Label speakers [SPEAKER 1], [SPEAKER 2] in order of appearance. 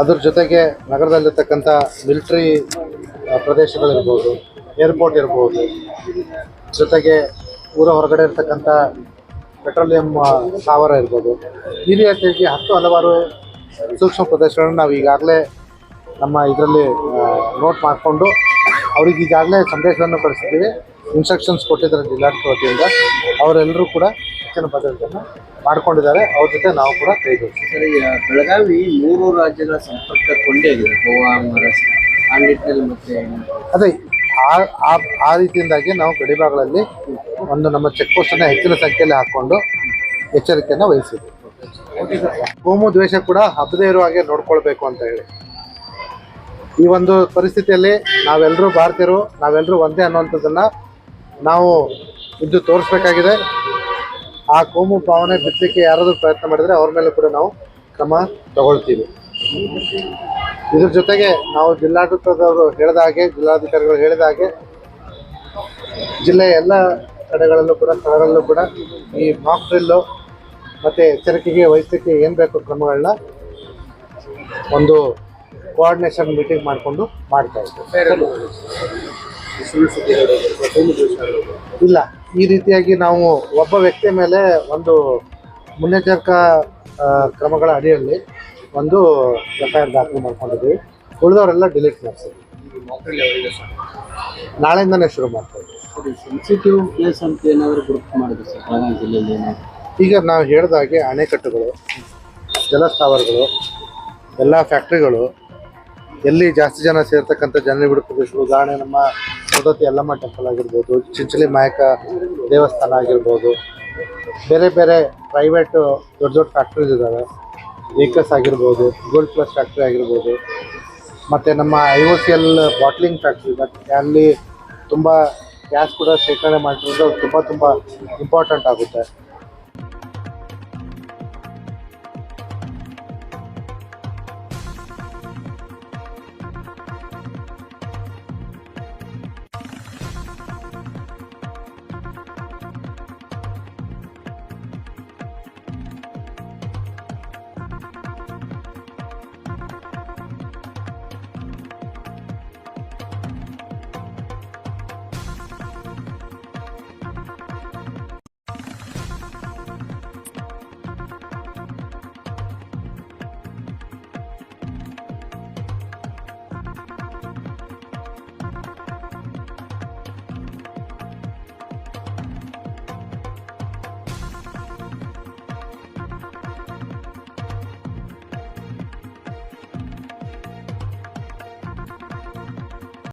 [SPEAKER 1] ಅದ್ರ ಜೊತೆಗೆ ನಗರದಲ್ಲಿರ್ತಕ್ಕಂಥ military ಪ್ರದೇಶಗಳಿರ್ಬೋದು, airport ಇರ್ಬೋದು, ಜೊತೆಗೆ ಊರ ಹೊರಗಡೆ ಇರ್ತಕ್ಕಂಥ ಪೆಟ್ರೋಲಿಯಂ ಸ್ಥಾವರ ಇರ್ಬೋದು. ಈ ರೀತಿಯಾಗಿ ಹತ್ತು ಹಲವಾರು ಸೂಕ್ಷ್ಮ ಪ್ರದೇಶಗಳನ್ನು ನಾವು ಈಗಾಗಲೇ ನಮ್ಮ ಇದರಲ್ಲಿ ನೋಟ್ ಮಾಡಿಕೊಂಡು ಅವ್ರಿಗೆ ಈಗಾಗಲೇ ಸಂದೇಶವನ್ನು ಕಳಿಸಿದ್ದೀವಿ. ಇನ್ಸ್ಟ್ರಕ್ಷನ್ಸ್ ಕೊಟ್ಟಿದ್ದಾರೆ ಜಿಲ್ಲಾಡಳಿತ ವತಿಯಿಂದ ಅವರೆಲ್ಲರೂ ಕೂಡ ಹೆಚ್ಚಿನ ಭದ್ರತೆಯನ್ನು ಮಾಡ್ಕೊಂಡಿದ್ದಾರೆ. ಅವ್ರ ಜೊತೆ ನಾವು ಕೂಡ ಕೈ ಜೋಡಿಸ್ತೀವಿ
[SPEAKER 2] ಸರ್ ಈಗ ಬೆಳಗಾವಿ ಮೂರು ರಾಜ್ಯಗಳ ಸಂಪರ್ಕ ಕೊಂಡೇ ಆಗಿದೆ ಗೋವಾ ಮಹಾರಾಷ್ಟ್ರ ಆ ನಿಟ್ಟಿನಲ್ಲಿ ಮತ್ತೆ
[SPEAKER 1] ಅದೇ ಆ ಆ- ಆ ರೀತಿಯಿಂದಾಗಿ ನಾವು ಗಡಿಭಾಗಗಳಲ್ಲಿ ಒಂದು ನಮ್ಮ ಚೆಕ್ ಪೋಸ್ಟನ್ನು ಹೆಚ್ಚಿನ ಸಂಖ್ಯೆಯಲ್ಲಿ ಹಾಕ್ಕೊಂಡು ಎಚ್ಚರಿಕೆಯನ್ನು ವಹಿಸಿದ್ವಿ. ಕೋಮು ದ್ವೇಷ ಕೂಡ ಹಬ್ಬದೇ ಇರುವ ಹಾಗೆ ನೋಡ್ಕೊಳ್ಬೇಕು ಅಂತ ಹೇಳಿ. ಈ ಒಂದು ಪರಿಸ್ಥಿತಿಯಲ್ಲಿ ನಾವೆಲ್ಲರೂ ಭಾರತೀಯರು ನಾವೆಲ್ಲರೂ ಒಂದೇ ಅನ್ನುವಂಥದ್ದನ್ನು ನಾವು ಇದು ತೋರಿಸ್ಬೇಕಾಗಿದೆ. ಆ ಕೋಮು ಭಾವನೆ ಬಿತ್ತಲಿಕ್ಕೆ ಯಾರಾದರೂ ಪ್ರಯತ್ನ ಮಾಡಿದರೆ ಅವ್ರ ಮೇಲೆ ಕೂಡ ನಾವು ಕ್ರಮ ತಗೊಳ್ತೀವಿ. ಇದ್ರ ಜೊತೆಗೆ ನಾವು ಜಿಲ್ಲಾಡಳಿತದವರು ಹೇಳಿದ ಹಾಗೆ, ಜಿಲ್ಲಾಧಿಕಾರಿಗಳು ಹೇಳಿದ ಹಾಗೆ ಜಿಲ್ಲೆಯ ಎಲ್ಲ ಕಡೆಗಳಲ್ಲೂ ಕೂಡ, ಸ್ಥಳಗಳಲ್ಲೂ ಕೂಡ ಈ ಮಾಕ್ ಡ್ರಿಲ್ಲು ಮತ್ತು ಎಚ್ಚರಿಕೆಗೆ ವಹಿಸಲಿಕ್ಕೆ ಏನು ಬೇಕು ಕ್ರಮಗಳನ್ನ ಒಂದು ಕೋಆರ್ಡಿನೇಷನ್ ಮೀಟಿಂಗ್ ಮಾಡಿಕೊಂಡು ಮಾಡ್ತಾ ಇದ್ದೀವಿ. ಇಲ್ಲ ಈ ರೀತಿಯಾಗಿ ನಾವು ಒಬ್ಬ ವ್ಯಕ್ತಿಯ ಮೇಲೆ ಒಂದು ಮುನ್ನೆಚ್ಚರಿಕಾ ಕ್ರಮಗಳ ಅಡಿಯಲ್ಲಿ ಒಂದು ಎಫ್ ಐ ಆರ್ ದಾಖಲು ಮಾಡ್ಕೊಂಡಿದ್ದೀವಿ. ಉಳಿದವರೆಲ್ಲ ಡಿಲೀಟ್ ಮಾಡ್ತೀವಿ ನಾಳೆಯಿಂದನೇ ಶುರು ಮಾಡ್ತೀವಿ.
[SPEAKER 2] ಸೆನ್ಸಿಟಿವ್ ಪ್ಲೇಸ್ ಅಂತ ಏನಾದರೂ ಗುರುತು ಮಾಡಿದ್ರು ಸರ್? ಬೆಳಗಾವಿ ಜಿಲ್ಲೆಯಲ್ಲಿ ಏನಾದ್ರು?
[SPEAKER 1] ಈಗ ನಾವು ಹೇಳಿದಾಗೆ ಅಣೆಕಟ್ಟುಗಳು ಜಲಸ್ಥಾವರಗಳು ಎಲ್ಲ ಫ್ಯಾಕ್ಟ್ರಿಗಳು ಎಲ್ಲಿ ಜಾಸ್ತಿ ಜನ ಸೇರ್ತಕ್ಕಂಥ ಜನನಿಬಿಡ ಪ್ರದೇಶಗಳು ಉದಾಹರಣೆ ನಮ್ಮ ಸದತಿ ಯಲ್ಲಮ್ಮ ಟೆಂಪಲ್ ಆಗಿರ್ಬೋದು, ಚಿಂಚಲಿ ಮಾಯಕ ದೇವಸ್ಥಾನ ಆಗಿರ್ಬೋದು, ಬೇರೆ ಬೇರೆ ಪ್ರೈವೇಟ್ ದೊಡ್ಡ ದೊಡ್ಡ ಫ್ಯಾಕ್ಟ್ರೀಸ್ ಇದ್ದಾವೆ ಏಕಸ್ ಆಗಿರ್ಬೋದು ಗೋಲ್ಡ್ ಪ್ಲಸ್ ಫ್ಯಾಕ್ಟ್ರಿ ಆಗಿರ್ಬೋದು. ಮತ್ತು ನಮ್ಮ I O C L bottling factory but ಅಲ್ಲಿ ತುಂಬ ಗ್ಯಾಸ್ ಕೂಡ ಶೇಖರಣೆ ಮಾಡಿರೋದು ತುಂಬ ತುಂಬ ಇಂಪಾರ್ಟೆಂಟ್ ಆಗುತ್ತೆ.